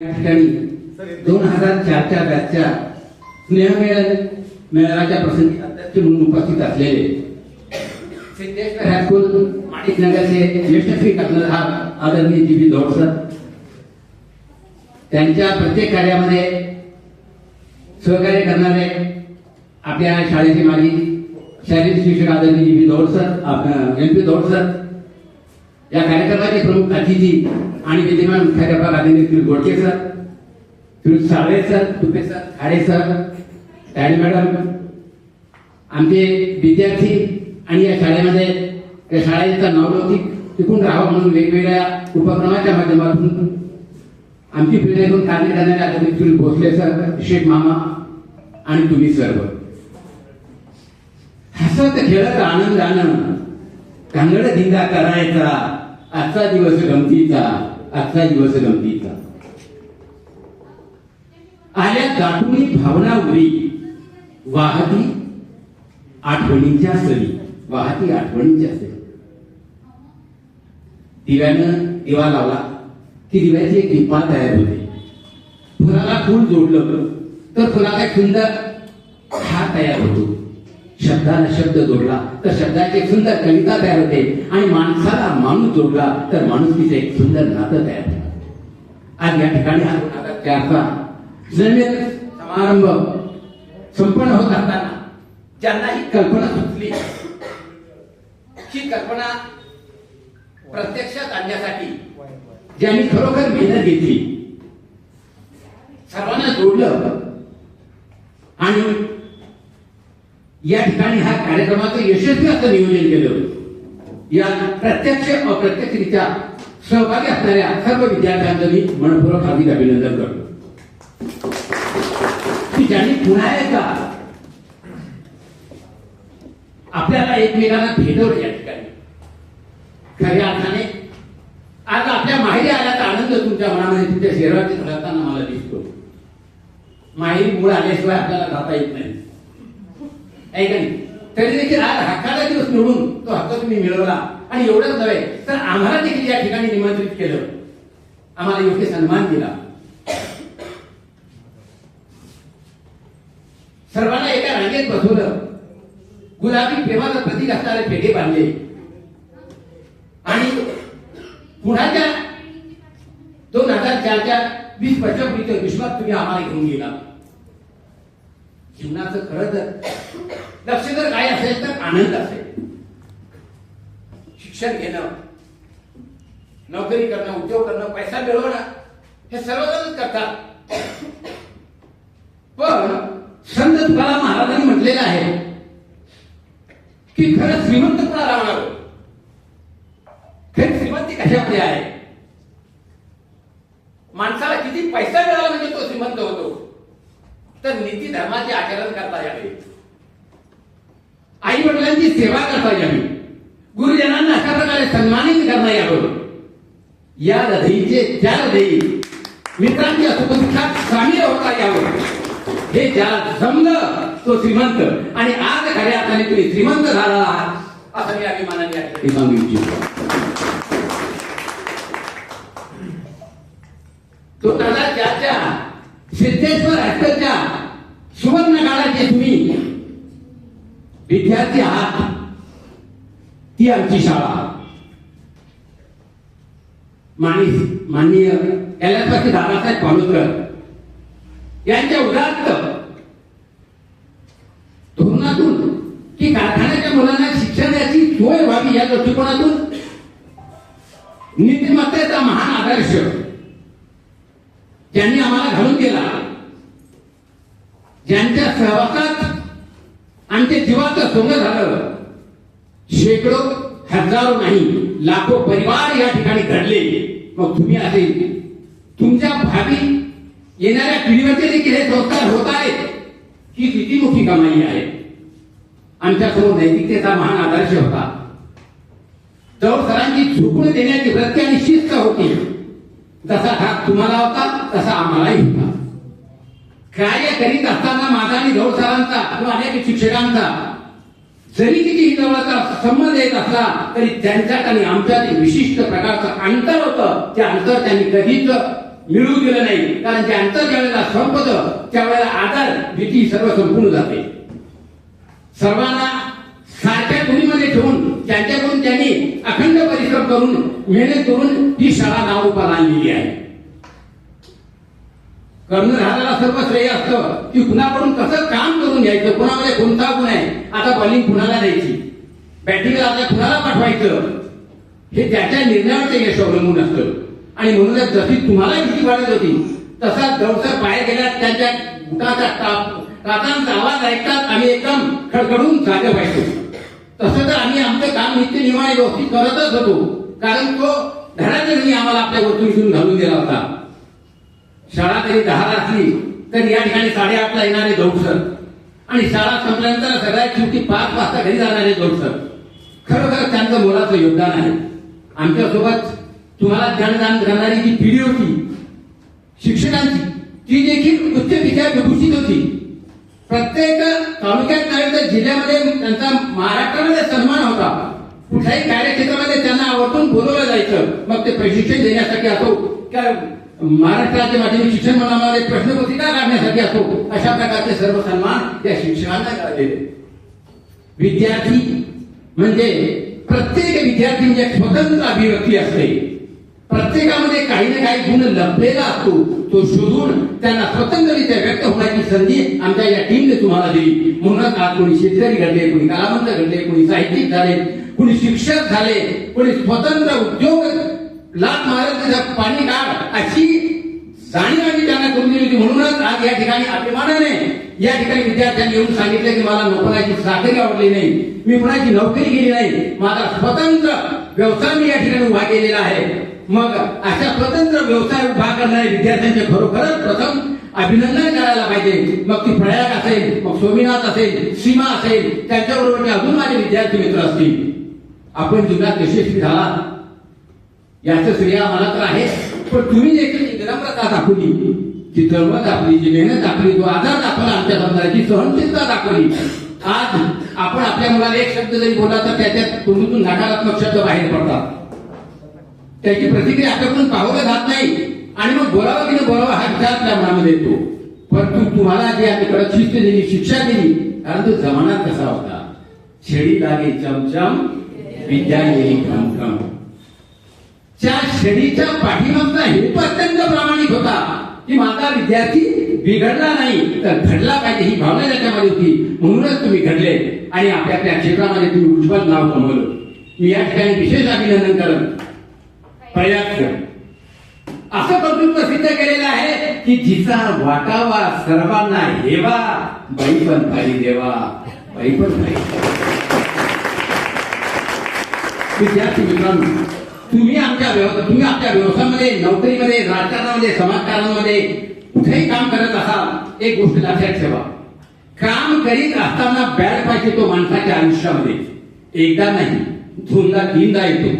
या ठिकाणी दोन हजार चारच्या बॅचच्या स्नेहमेळ मेळाव्याच्या प्रसंगी अध्यक्ष म्हणून उपस्थित असलेले सिद्धेश्वर हायस्कूल माणिकनगरचे यशस्वी कर्णधार आदरणीय जी. बी सर त्यांच्या प्रत्येक कार्यामध्ये सहकार्य करणारे आपल्या शाळेचे माजी शारीरिक शिक्षक आदरणीय G. B sir M. P. Daud sir या कार्यक्रमाचे प्रमुख अतिथी आणि विद्यमान मुख्याध्यापक आदरणीय Shri Godke sir Shri Sale sir Tupe sir Khade sir Tadi madam आमचे विद्यार्थी आणि या शाळेमध्ये या शाळेचा नवलौकिक टिकून राहावं म्हणून वेगवेगळ्या उपक्रमाच्या माध्यमातून आमची प्रेरणेतून कार्य करणारे आदरणीय श्री भोसले सर शेख मामा आणि तुम्ही सर्व. हसत खेळत आनंदानं कांगड धिंगा करायचा आजचा दिवस गमतीचा आजचा दिवस गमतीचा. आल्या दाटुनी भावना उरी वाहती आठवणींच्या सरी वाहती आठवणींच्या सरी. दिव्यानं दिवा लावला की दिव्याची एक दीपा तयार होते. फुलाला फूल जोडलं तर फुलाचा काय सुंदर हा तयार होतो. शब्दाला शब्द जोडला तर शब्दाची एक सुंदर कविता तयार होते. आणि माणसाला माणूस जोडला तर माणुसकीचं एक सुंदर नातं तयार होते. आज या ठिकाणी हा समारंभ संपन्न होत असताना ज्यांना ही कल्पना सुचली ही कल्पना प्रत्यक्षात आणण्यासाठी ज्यांनी खरोखर मेहनत घेतली सर्वांना जोडलं आणि या ठिकाणी हा कार्यक्रमाचं यशस्वी असं नियोजन केलं. या प्रत्यक्ष अप्रत्यक्षरित्या सहभागी असणाऱ्या सर्व विद्यार्थ्यांचं मी मनपूर्वक हार्दिक अभिनंदन करतो. की ज्यांनी पुन्हा एकदा आपल्याला एकमेकांना भेटवलं या ठिकाणी. खऱ्या अर्थाने आज आपल्या माहेरी आल्याचा आनंद तुमच्या मनामध्ये तुमच्या शरीरात घडताना मला दिसतो. माहेरी मूळ आल्याशिवाय आपल्याला जाता येत नाही. आहे का नाही तरी देखील आज हक्काचा दिवस निवडून तो हक्क तुम्ही मिळवला. आणि एवढंच नव्हे तर आम्हाला देखील या ठिकाणी निमंत्रित केलं. आम्हाला योग्य सन्मान दिला. सर्वांना एका रांगेत बसवलं. गुलाबी प्रेमाचं प्रतीक असणारे पेढे बांधले. आणि पुण्याच्या दोन हजार चारच्या वीस वर्षापूर्वीच्या विश्वास तुम्ही आम्हाला घेऊन गेला. जीवनाचं खरं तर लक्ष जर काय असेल तर आनंद असेल. शिक्षण घेणं नोकरी करणं उद्योग करणं पैसा मिळवणं हे सर्वजण करतात. पण संत तुकाराम महाराजांनी म्हटलेलं आहे की खरं श्रीमंत कुणा राहणार खरी श्रीमंती कशामध्ये आहे? माणसाला किती पैसा मिळाला म्हणजे तो श्रीमंत होतो. तर नीती धर्माचे आचरण करता यावे. आई वडिलांची सेवा करता यावी. गुरुजनांना अशा प्रकारे सन्मानित करता यावं. या लढईचे त्या लढई मित्रांच्या सुखदुःखात सामील होता यावं. हे ज्याला जमलं तो श्रीमंत. आणि आज खऱ्या अर्थाने तुम्ही श्रीमंत झाला आहात असं मी अभिमानाने या ठिकाणी सांगू इच्छितो दोन हजार चारच्या सिद्धेश्वर हायस्कूलच्या सुवर्ण काळाचे तुम्ही विद्यार्थी आहात. ती आमची शाळा. मानी माननीय कैलासवासी दादासाहेब पालोदकर यांच्या उदात्त धोरणातून की कारखान्याच्या मुलांना शिक्षणाची सोय व्हावी या दृष्टिकोनातून नीतिमत्तेचा महान आदर्श ज्यांनी आम्हाला घालून दिला ज्यांच्या सहवासात आमच्या जीवाचं सोंग झालं शेकडो हजारो नाही लाखो परिवार या ठिकाणी घडले. मग तुम्ही असे तुमच्या भावी येणाऱ्या पिढीवरचे देखील हे संस्कार होत आहेत ही किती मोठी कमाई आहे. आमच्यासमोर नैतिकतेचा महान आदर्श होता. जवळ सरांची झुकून देण्याची वृत्ती आणि शिस्त होती. जसा धाक तुम्हाला होता तसा आम्हालाही होता. कार्य करीत असताना माझा आणि गौर सरांचा किंवा अनेक शिक्षकांचा जरी किती हिंदवण्याचा संबंध येत असला तरी त्यांच्यात आणि आमच्यात एक विशिष्ट प्रकारचं अंतर होतं. ते अंतर त्यांनी कधीच मिळू दिलं नाही. कारण ज्यांचं ज्यावेळेला संपतं त्यावेळेला आधार भीती सर्व संपून जाते. सर्वांना सारख्या कुणीमध्ये ठेवून त्यांच्याकडून त्यांनी अखंड परिश्रम करून मेहनत करून ही शाळा नावरूपाला आणलेली आहे. कर्णधाराला सर्व श्रेय असतं की कुणाकडून कसं काम करून घ्यायचं कुणामध्ये कोणता गुण आहे आता बॉलिंग कुणाला द्यायची? बॅटिंगला आता कुणाला पाठवायचं? हे त्याच्या निर्णयावरचं यश अवलंबून असतं. आणि म्हणूनच जशी तुम्हाला भीती वाटत होती तसा जवळसर बाहेर गेल्या त्यांच्या बुटाचा टाप टाचांचा आवाज ऐकतात आणि एकदम खडखडून जागे व्हायचो. तसं तर आम्ही आमचं काम नित्य निवाय व्यवस्थित करतच होतो. कारण तो धडाजणी आम्हाला आपल्या वरतून घालून दिला होता. शाळा तरी दहाला असली तर या ठिकाणी साडेआठला येणारे दौडसर आणि शाळा संपल्यानंतर सगळ्यात शेवटी पाच वाजता घरी जाणारे दौडसर खरोखर त्यांचं मोलाचं योगदान आहे. आमच्यासोबत तुम्हाला ज्ञानदान करणारी जी पिढी होती शिक्षकांची ती देखील उच्च विद्या विभूषित होती. प्रत्येक तालुक्यात नव्हे तर जिल्ह्यामध्ये त्यांचा महाराष्ट्रामध्ये सन्मान होता. कुठल्याही कार्यक्षेत्रामध्ये त्यांना आवर्जून बोलवलं जायचं. मग ते प्रशिक्षण देण्यासाठी असो किंवा महाराष्ट्र राज्य माध्यमिक शिक्षण मंडळामध्ये प्रश्नपत्रिका काढण्यासाठी असो अशा प्रकारचे सर्व सन्मान या शिक्षकांना करायचे. विद्यार्थी म्हणजे प्रत्येक विद्यार्थी म्हणजे स्वतंत्र अभिव्यक्ती असते. प्रत्येकामध्ये काही ना काही गुण लपलेला असतो. तो शोधून त्यांना स्वतंत्ररित्या व्यक्त होण्याची संधी आमच्या या टीमने तुम्हाला दिली. म्हणूनच आज कोणी शेतकरी घडले कोणी कलावंत घडले कोणी साहित्यिक झाले कोणी शिक्षक झाले कोणी स्वतंत्र उद्योग लाभ मारत पाणी काढ अशी जाणीव आम्ही त्यांना करून दिली होती. म्हणूनच आज या ठिकाणी अभिमानाने या ठिकाणी विद्यार्थ्यांनी येऊन सांगितलं की मला नोकराची साखरी आवडली नाही. मी कुणाची नोकरी केली नाही. माझा स्वतंत्र व्यवसाय मी या ठिकाणी उभा केलेला आहे. मग अशा स्वतंत्र व्यवसाय उभा करणाऱ्या विद्यार्थ्यांचे खरोखरच प्रथम अभिनंदन करायला पाहिजे. मग ती प्रयाग असेल मग सोमीनाथ असेल सीमा असेल त्यांच्याबरोबर अजून माझे विद्यार्थी मित्र असतील. आपण जीवनात यशस्वी झाला. याचं श्रेय आम्हाला तर आहे पण तुम्ही देखील विनम्रता दाखवली ती तळमळ दाखवली जी मेहनत दाखवली तो आधार दाखवला आमच्या समाजाची सहनशीलता दाखवली. आज आपण आपल्या मुलाला एक शब्द जरी बोलला तर त्याच्यात तोंडून नकारात्मक शब्द बाहेर पडतात. त्याची प्रतिक्रिया आपल्याकडून पाहलं जात नाही आणि मग बोलावं की नाही बोलावं हा विचार आपल्या मनामध्ये येतो. परंतु तुम्हाला जी आम्ही कडक शिस्त दिली शिक्षा दिली कारण तो जमाना कसा होता? छेडी लागे चमचम विद्या येई खमखम त्या शेडीच्या पाठीमागचा हेतू अत्यंत की माझा विद्यार्थी बिघडला नाही तर घडला पाहिजे ही भावना त्याच्यामध्ये होती. म्हणूनच तुम्ही घडले आणि आपल्या आपल्या क्षेत्रामध्ये तुम्ही उज्ज्वल नाव कमवलं. मी या ठिकाणी विशेष अभिनंदन करत प्रयास असं कर्तृत्व प्रसिद्ध केलेलं आहे की जिचा वाटावा सर्वांना हेवा बाई पण भाई देवा बाई पण भाई विद्यार्थी मित्रांनो तुम्ही आमच्या तुम्ही आमच्या व्यवसायामध्ये नोकरीमध्ये राजकारणामध्ये समाजकारणामध्ये कुठेही काम करत असाल एक गोष्ट लक्षात ठेवा. काम करीत असताना बॅड पाहिजे तो माणसाच्या आयुष्यामध्ये. एकदा नाही दोनदा तीनदा येतो.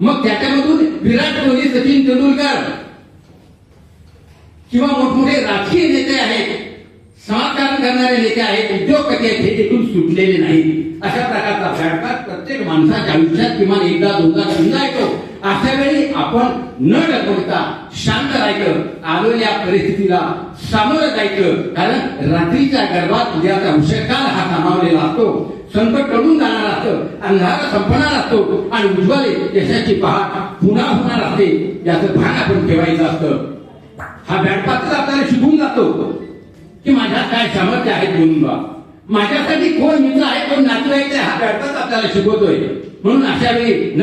मग त्याच्यामधून विराट कोहली सचिन तेंडुलकर किंवा मोठमोठे राजकीय नेते आहेत करणारे नेते आहेत उद्योगपती आहेत हे तिथून सुटलेले नाहीत. अशा प्रकारचा फॅडबॅक प्रत्येक माणसाच्या आयुष्यात किमान एकदा दोनदा समजा येतो. अशा वेळी आपण न डगमगता शांत राहायचं आलेल्या परिस्थितीला सामोरं जायचं. कारण रात्रीच्या गर्भात उद्याचा उशकाल हा सामावलेला असतो. संकट टळून जाणार असतं अंधारा संपणार असतो आणि उज्ज्वल यशाची पहाट पुन्हा होणार असते. याचं भान आपण ठेवायचं असतं. हा बॅटपात्र आपल्याला शिकून जातो. की माझ्यात काय सामर्थ्य आहे म्हणून बा. माझ्यासाठी कोण मित्र आहे कोण नातेवाईक आहे हा बॅटपात आपल्याला शिकवतोय. म्हणून अशा वेळी न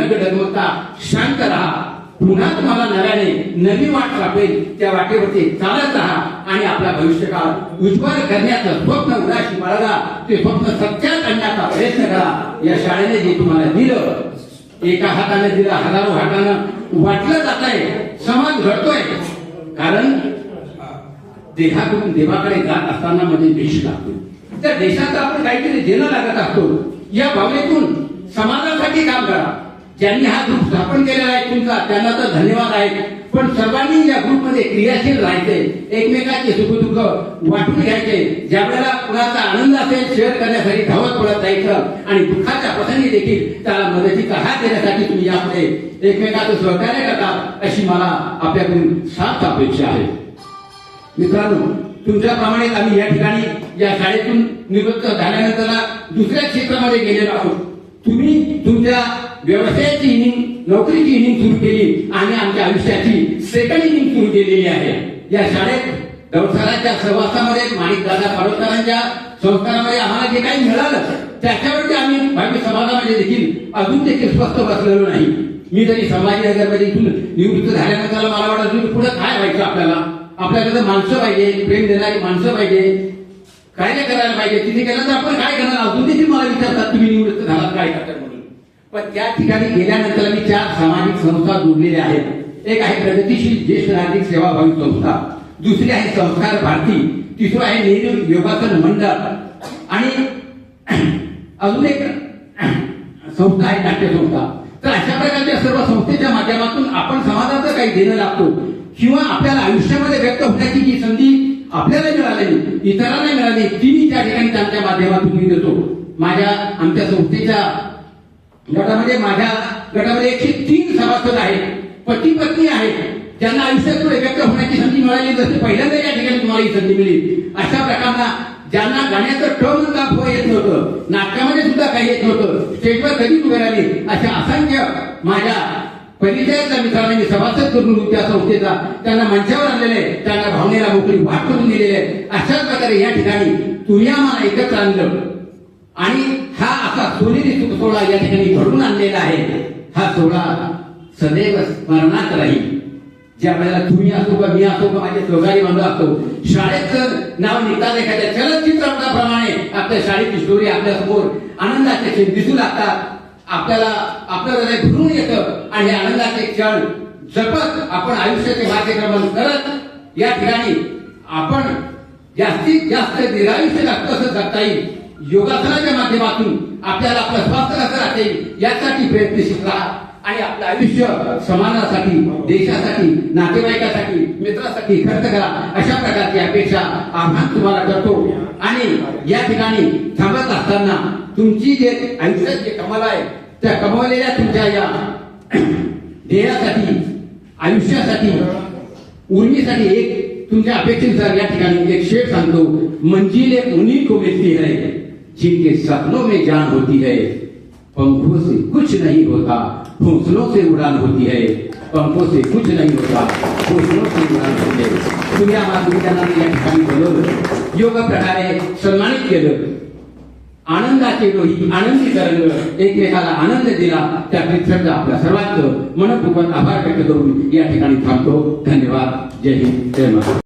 शांत राहा. पुन्हा तुम्हाला नव्याने नवी वाट सापडेल त्या वाटेवरती चालत राहा आणि आपला भविष्यकाळ उज्ज्वल करण्याचं स्वप्न उदाशी बाळगा. ते स्वप्न सत्यात आणण्याचा प्रयत्न करा. या शाळेने जे तुम्हाला दिलं एका हाताने दिलं हजारो हातानं वाटलं जात आहे समाज घडतोय. कारण देहाकडून देवाकडे जात असताना म्हणजे देश लागतो. त्या देशाचं आपण काहीतरी देणं लागत असतो. या भावनेतून समाजासाठी काम करा. ज्यांनी हा ग्रुप स्थापन केलेला आहे तुमचा त्यांना तर धन्यवाद आहे. पण सर्वांनी या ग्रुपमध्ये क्रियाशील राहायचे एकमेकांचे सुखदुःख वाटून घ्यायचे. ज्या वेळेला कुणाचा आनंद असेल शेअर करण्यासाठी धावत पडत जायचं आणि दुःखाच्या प्रसंगी देखील त्याला मदतीचा हात देण्यासाठी तुम्ही यापुढे एकमेकाचं सहकार्य करता अशी मला आपल्याकडून साफ अपेक्षा आहे. मित्रांनो तुमच्याप्रमाणे आम्ही या ठिकाणी या शाळेतून निवृत्त झाल्यानंतर दुसऱ्या क्षेत्रामध्ये गेलेलो आहोत. तुम्ही तुमच्या व्यवसायाची इनिंग नोकरीची इनिंग सुरू केली आणि आमच्या आयुष्याची सेकंड इनिंग सुरू केलेली आहे. या शाळेत व्यवसायाच्या सहवासामध्ये माणिक दादा पाडोदकरांच्या संस्कारामध्ये आम्हाला जे काही मिळालं त्याच्यावरती आम्ही भावी समाजामध्ये देखील अजून देखील स्वस्थ बसलेलो नाही. मी जरी संभाजीनगरमध्ये इथून निवृत्त झाल्यानंतर मला वाटत पुढे काय व्हायचं आपल्याला? आपल्याकडे माणसं पाहिजे प्रेम देणारी माणसं पाहिजे. कार्य करायला पाहिजे तिथे गेलं तर आपण काय करणार? अजून देखील मला विचारतात तुम्ही निवृत्त झाला काय करतात म्हणून? पण त्या ठिकाणी गेल्यानंतर मी चार सामाजिक संस्था जोडलेल्या आहेत. एक आहे प्रगतीशील ज्येष्ठ नागरिक सेवाभावी संस्था. दुसरी आहे संस्कार भारती. तिसरं आहे नेहरू योगासन मंडळ. आणि अजून एक संस्था आहे नाट्य संस्था. तर अशा प्रकारच्या सर्व संस्थेच्या माध्यमातून आपण समाजाचं काही देणं लागतो किंवा आपल्याला आयुष्यामध्ये व्यक्त होण्याची जी संधी आपल्याला मिळाली इतरांना मिळाली ती मी त्या ठिकाणी त्यांच्या माध्यमातून मी देतो. माझ्या आमच्या संस्थेच्या गटामध्ये माझ्या गटामध्ये एकशे तीन सभासद आहेत पती पत्नी आहेत ज्यांना आयुष्यात पुढे व्यक्त होण्याची संधी मिळाली जसे पहिल्यांदा या ठिकाणी तुम्हाला ही संधी मिळेल. अशा प्रकारना ज्यांना गाण्याचं टर्न दाखवा येत नव्हतं नाटकामध्ये सुद्धा काही येत नव्हतं स्टेजवर कधीच उभे राहिले अशा असंख्य माझ्या परिचयाच्या मित्रांनी मी सभासद करून त्या संस्थेचा त्यांना मंचावर आणलेले त्यांना भावनेला मोकळी वाट करून दिलेले अशाच प्रकारे या ठिकाणी तुम्ही आम्हाला एकत्र आणलं. आणि हा असा सोनेरी सुख सोहळा या ठिकाणी घडून आणलेला आहे. हा सोहळा सदैव स्मरणात राहील. जे आपल्याला तुम्ही असो का मी असो का माझे सहकारी बांधव असतो शाळेचं नाव निघतात एखाद्या चलचित्रपटाप्रमाणे आपल्या शाळेची स्टोरी आपल्यासमोर आनंदाचे क्षण दिसू लागतात. आपल्याला आपलं हृदय भरून येतं आणि हे आनंदाचे क्षण जपत आपण आयुष्याचे मार्गक्रमण करत या ठिकाणी आपण जास्तीत जास्त दीर्घायुष्य असं जगता येईल. योगासनाच्या माध्यमातून आपल्याला आपलं स्वास्थ्य कसं राहता येईल यासाठी प्रयत्नशील राहा. आणि आपलं आयुष्य समाजासाठी देशासाठी नातेवाईकासाठी मित्रासाठी खर्च करा. अशा प्रकारची अपेक्षा आव्हान तुम्हाला करतो. आणि या ठिकाणी थांबत असताना तुमची जे आयुष्यात जे कमाल आहे त्या कमावलेल्या तुमच्या या ध्येयासाठी आयुष्यासाठी उर्मीसाठी एक तुमच्या अपेक्षेनुसार या ठिकाणी एक शेर सांगतो मंजिले उन्हीं को मिलती है जिनके सपनों में जान होती है पंखों से कुछ नहीं होता घोसलों से उड़ान होती है पंखों से कुछ नहीं होता घोसलों से उड़ान होती है। तुम्ही आम्हाला तुम्ही या ठिकाणी बोलवलं योग प्रकारे सन्मानित केलं आनंदाचे रोही आनंदी तरंग एकमेकाला आनंद दिला त्या पृथ्वीचा आपल्या सर्वांचं मनपूर्वक आभार व्यक्त करून या ठिकाणी थांबतो. धन्यवाद. जय हिंद. जय महाराज.